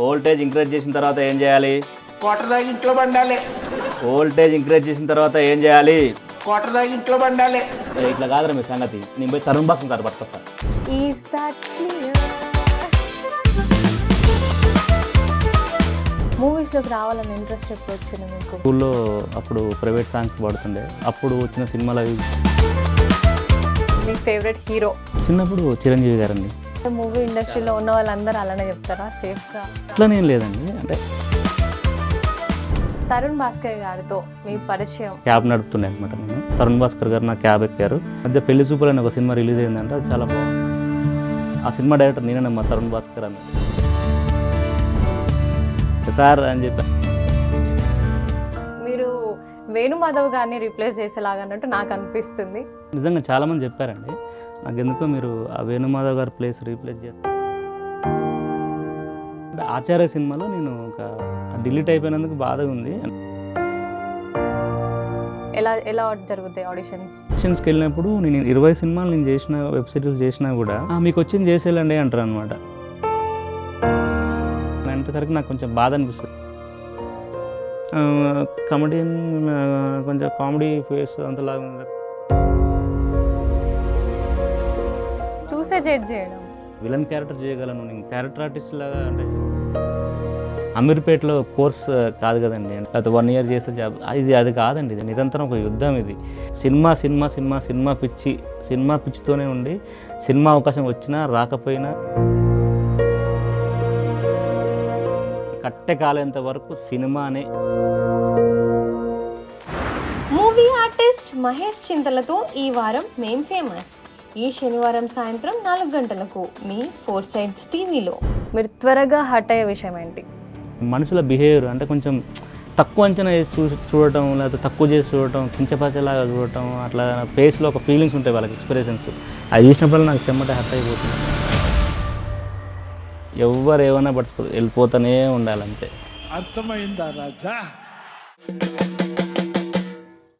Voltage increase చేసిన తర్వాత ఏం చేయాలి? కోటర్ దాగి ఇంట్లో పండాలి. వోల్టేజ్ ఇంక్రీజ్ చేసిన తర్వాత ఏం చేయాలి? కోటర్ దాగి ఇంట్లో పండాలి. ఇట్లా కాదురా మీ సంగతి. నేను పోయి తరుణ్ బాస్ ఉంటారు పట్టుకొస్తా. ఈస్ దట్ మూవీస్లోకి రావాలని ఇంట్రెస్ట్ ఎప్పుడు వచ్చింది మీకు? స్కూల్లో అప్పుడు ప్రైవేట్ సాంగ్స్ పాడుతుండే. అప్పుడు వచ్చిన సినిమాలు అవి. మీ ఫేవరెట్ హీరో చిన్నప్పుడు చిరంజీవి గారండి. మూవీ ఇండస్ట్రీలో ఉన్న వాళ్ళందరూ అలానే చెప్తారా? సేఫ్గా అట్లనేం లేదండి. అంటే తరుణ్ భాస్కర్ గారితో మీ పరిచయం. క్యాబ్ నడుపుతుండే అనమాట నేను. తరుణ్ భాస్కర్ గారు నా క్యాబ్ ఎక్కారు. మధ్య పెళ్ళి చూపులు అనే ఒక సినిమా రిలీజ్ అయిందంటే అది చాలా బాగుంది. ఆ సినిమా డైరెక్టర్ నేనేనమ్మా తరుణ్ భాస్కర్ అని సార్ అని చెప్పి మీరు వేణుమాధవ్ గారిని రీప్లేస్ చేసేలాగా అన్నట్టు నాకు అనిపిస్తుంది. నిజంగా చాలామంది చెప్పారండి నాకు ఎందుకో మీరు ఆ వేణుమాధవ్ గారి ప్లేస్ రీప్లేస్ చేస్తారు ఆచార్య సినిమాలో నేను ఒక డిలీట్ అయిపోయినందుకు బాధగా ఉంది. ఎలా ఎలా జరుగుతాయి ఆడిషన్స్ ఆడిషన్స్కి వెళ్ళినప్పుడు నేను ఇరవై సినిమాలు నేను చేసిన వెబ్ సిరీస్ చేసినా కూడా "ఆ, మీకు వచ్చింది చేసేయాలండి అంటారు అనమాట అంటేసరికి నాకు కొంచెం బాధ అనిపిస్తుంది. కమెడియన్ కొంచెం కామెడీ ఫేస్ అంతలాగా ఉంది చూసే జడ్జ్ చేయడం. విలన్ క్యారెక్టర్ చేయగలను. నేను క్యారెక్టర్ ఆర్టిస్ట్ లాగా అంటే అమీర్పేటలో కోర్స్ కాదు కదండి. లేకపోతే వన్ ఇయర్ చేస్తే జాబ్. ఇది అది కాదండి. ఇది నిరంతరం ఒక యుద్ధం ఇది. సినిమా సినిమా సినిమా సినిమా పిచ్చి సినిమా పిచ్చితోనే ఉండి సినిమా అవకాశం వచ్చినా రాకపోయినా కట్టె కాలేంత వరకు సినిమానే. మూవీ ఆర్టిస్ట్ మహేష్ చింతలతో ఈ వారం మేం ఫేమస్. ఈ శనివారం సాయంత్రం నాలుగు గంటలకు మీ ఫోర్ సైడ్స్ టీవీలో. మీరు త్వరగా హట్ అయ్యే విషయం ఏంటి? మనుషుల బిహేవియర్ అంటే కొంచెం తక్కువ అంచనా వేసి చూ చూడటం లేకపోతే తక్కువ చేసి చూడటం కించపరిచేలాగా చూడటం అట్లా ఫేస్లో ఒక ఫీలింగ్స్ ఉంటాయి వాళ్ళకి ఎక్స్పీరియన్స్ అది చూసినప్పుడు నాకు చెమ్మట హట్ అయిపోతుంది. ఎవరు ఏమైనా పట్టుకో వెళ్ళిపోతూనే ఉండాలంతే. అర్థమైందా రాజా?